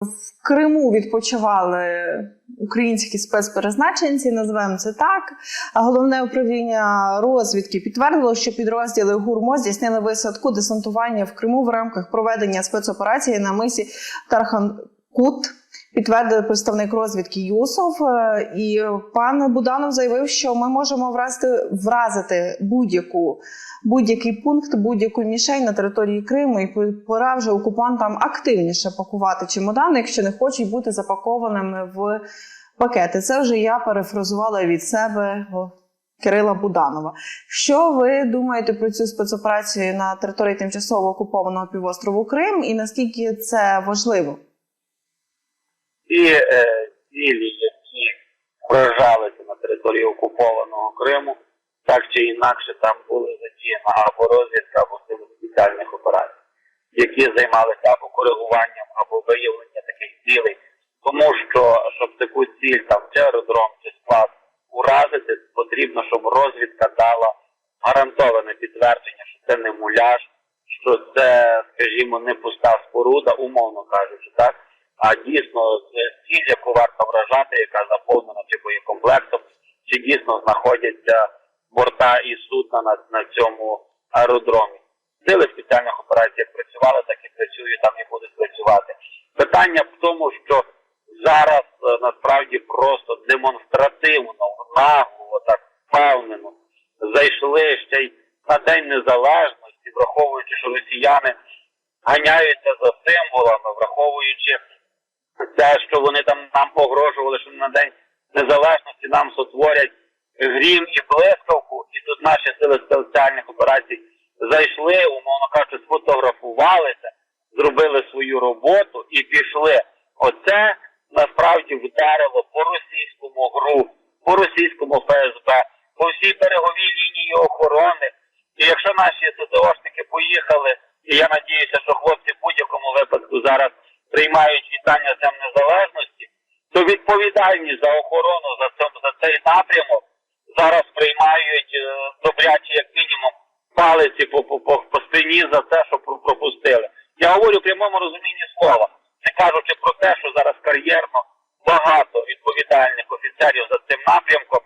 В Криму відпочивали українські спецперезначенці, називаємо це так. Головне управління розвідки підтвердило, що підрозділи ГУРМО здійснили висадку десантування в Криму в рамках проведення спецоперації на мисі Тарханкут. Підтвердив представник розвідки Юсов, Е, і пан Буданов заявив, що ми можемо вразити, вразити будь-яку будь-який пункт, будь-яку мішень на території Криму, і пора вже окупантам активніше пакувати чемодани, якщо не хочуть бути запакованими в пакети. Це вже я перефразувала від себе Кирила Буданова. Що ви думаєте про цю спецоперацію на території тимчасово окупованого півострову Крим, і наскільки це важливо? Ті е, цілі, які вражалися на території окупованого Криму, так чи інакше там були задіяна або розвідка, або сили спеціальних операцій, які займалися або коригуванням, або виявленням таких цілей. Тому що, щоб таку ціль там чи аеродром, чи склад уразити, потрібно, щоб розвідка дала гарантоване підтвердження, що це не муляж, що це, скажімо, не пуста споруда, умовно кажучи. А дійсно ціль, яку варто вражати, яка заповнена чи боєкомплектом, чи дійсно знаходяться борта і судна на, на цьому аеродромі. Сили спеціальних операцій як працювали, так і працюють, там і будуть працювати. Питання в тому, що зараз е, насправді просто демонстративно, нагло, так впевнено зайшли ще й на День Незалежності, враховуючи, що росіяни ганяються за символами, враховуючи те, що вони там нам погрожували, що на День Незалежності нам сотворять грім і блискавку, і тут наші сили спеціальних операцій зайшли, умовно кажучи, сфотографувалися, зробили свою роботу і пішли. Оце насправді вдарило по російському ГРУ, по російському ФСБ, по всій береговій лінії охорони. І якщо наші СТОшники поїхали, і я надіюся, що хлопці в будь-якому випадку зараз приймають вітання Днем Незалежності, то відповідальність за охорону за, цьому, за цей напрямок зараз приймають е, добрячі, як мінімум, палиці по, по, по, по спині за те, що пропустили. Я говорю в прямому розумінні слова, не кажучи про те, що зараз кар'єрно багато відповідальних офіцерів за цим напрямком,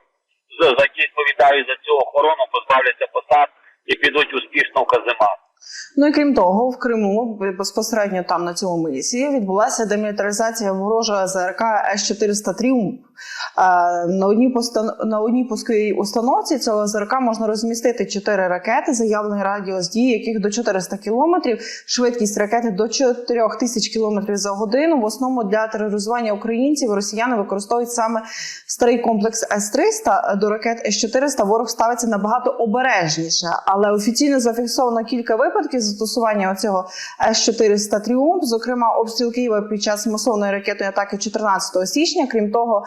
за які відповідають за цю охорону, позбавляться посад і підуть успішно в каземат. Ну і крім того, в Криму безпосередньо там на цьому місії відбулася демілітаризація ворожого ЗРК С-400 Тріумф. На одній на одній пусковій установці цього ЗРК можна розмістити чотири ракети, заявлений радіус дії, яких до 400 кілометрів, швидкість ракети до 4000 кілометрів за годину. В основному для тероризування українців росіяни використовують саме старий комплекс С-300. До ракет С-400 ворог ставиться набагато обережніше, але офіційно зафіксовано кілька випадків застосування цього С-400 Тріумф, зокрема обстріл Києва під час масовної ракетної атаки 14 січня. Крім того,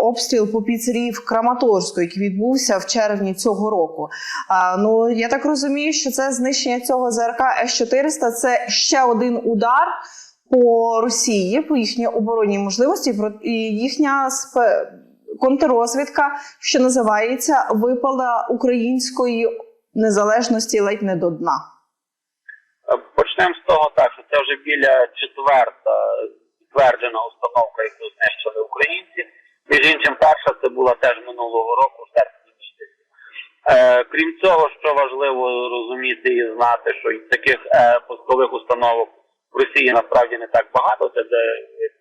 обстріл по піцерії в Краматорську, який відбувся в червні цього року. Ну я так розумію, що це знищення цього ЗРК С-400 – це ще один удар. По Росії, по їхній оборонній можливості, і їхня спе- контррозвідка, що називається, випала української незалежності ледь не до дна. Е, Почнемо з того так, що це вже біля четверта підтверджена установка, яку знищили українці. Між іншим, перша це була теж минулого року, в серпні місяці. Е, крім цього, що важливо розуміти і знати, що таких е, пускових установок в Росії насправді не так багато, це де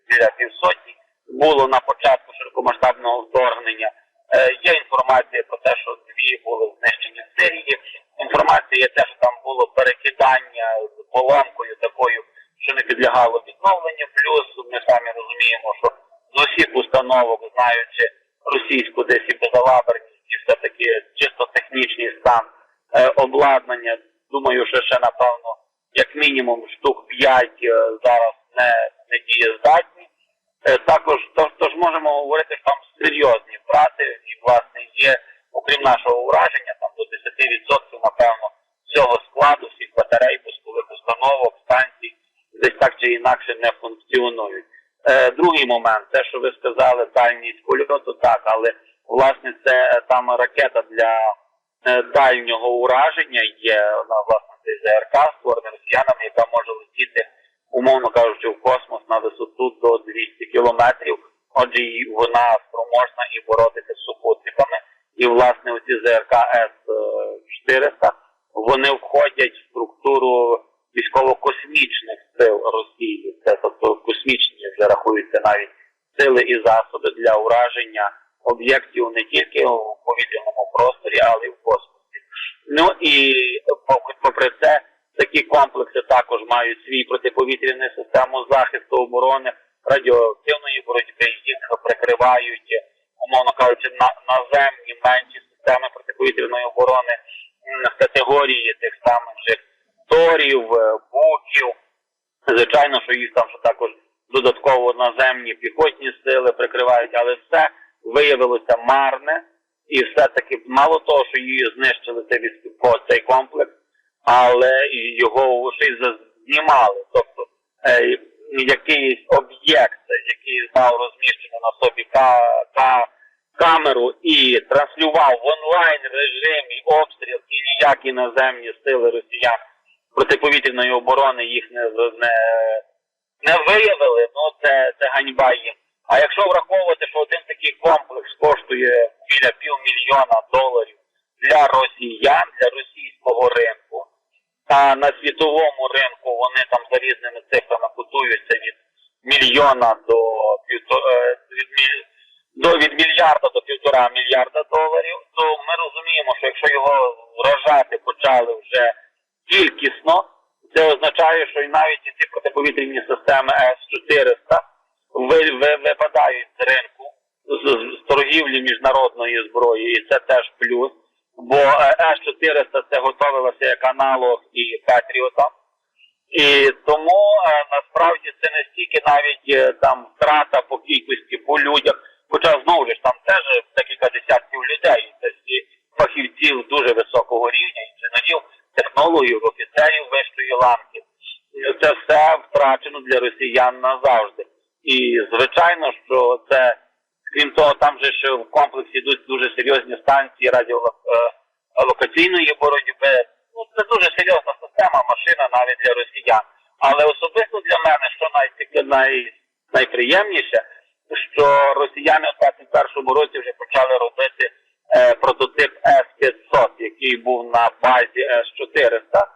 біля півсотні. Було на початку широкомасштабного вторгнення. Е, є інформація про те, що дві були знищені в Сирії. Інформація є те, що там було перекидання з поломкою такою, не підлягало відновленню. Плюс ми самі розуміємо, що з усіх установок, знаючи російську десь і безалаберність, і все таки чисто технічний стан е, обладнання, думаю, що ще напевно як мінімум штук 5 зараз не, не дієздатні. Е, Також тож, тож можемо говорити, що там серйозні втрати, і власне є, окрім нашого ураження, там до 10% напевно цього складу, всіх батарей, пускових установок, станцій, десь так чи інакше не функціонують. Е, другий момент, те, що ви сказали, дальність польоту, так, але власне це е, там ракета для е, дальнього ураження є, вона власне цей ЗРК створений росіянами, яка може летіти умовно кажучи, в космос на висоту до 200 кілометрів. Отже, вона спроможна і боротися з супутниками. І власне оці ЗРК С-400 вони входять в структуру військово-космічних сил Росії. Це тобто космічні вже рахуються навіть сили і засоби для ураження об'єктів не тільки у повітряному просторі, але й в космосі. Ну і попри це, такі комплекси також мають свій протиповітряну систему захисту оборони, радіоактивної боротьби, їх прикривають, умовно кажучи, на, наземні менші системи протиповітряної оборони в категорії тих самих же торів, е, буків. Звичайно, що їх там ще також додатково наземні піхотні сили прикривають, але все виявилося марне, і все-таки мало того, що її знищили цей, військ- цей комплекс, але його ще й знімали. Тобто е, якийсь об'єкт, який мав розміщену на собі ка- ка- камеру і транслював в онлайн режимі обстріл і ніякі наземні сили росіян протиповітряної оборони їх не, не, не виявили, ну це, це ганьба їм. А якщо враховувати, що один такий комплекс коштує біля півмільйона доларів для росіян, для російського ринку, а на світовому ринку вони там за різними цифрами котуються від мільйона до півто- е, до від мільярда до півтора мільярда доларів, то ми розуміємо, що якщо його вражати почали вже кількісно, це означає, що і навіть ці протиповітряні системи С-400 ви- ви- випадають з ринку з, торгівлі міжнародної зброї, і це теж плюс. Бо е, С-400 це готовилося як аналог і Патріота. І тому е, насправді це не стільки навіть е, там втрата по кількості по людях, росіян назавжди. І звичайно, що це крім того, там же ще в комплексі йдуть дуже серйозні станції радіолокаційної боротьби. Ну це дуже серйозна система, машина навіть для росіян. Але особисто для мене, що най, най, найприємніше, що росіяни в 21-му році вже почали робити е, прототип С-500, який був на базі С-400,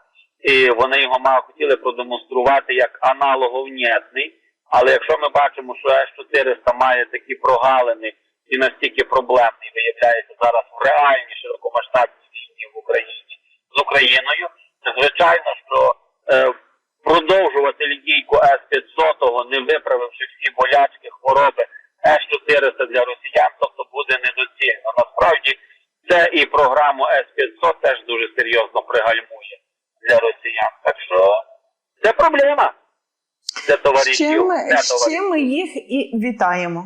і вони його мали хотіли продемонструвати як аналоговнєтний. Але якщо ми бачимо, що С-400 має такі прогалини і настільки проблемний виявляється зараз в реальній широкомасштабній війні в Україні з Україною, то звичайно, що е, продовжувати лінійку С-500, не виправивши всі болячки, хвороби С-400 для росіян, тобто буде недоцільно. Насправді це і програму С-500 теж дуже серйозно пригальмує для росіян. Так що це проблема. Це З чим, для товаришів. з чим ми їх і вітаємо.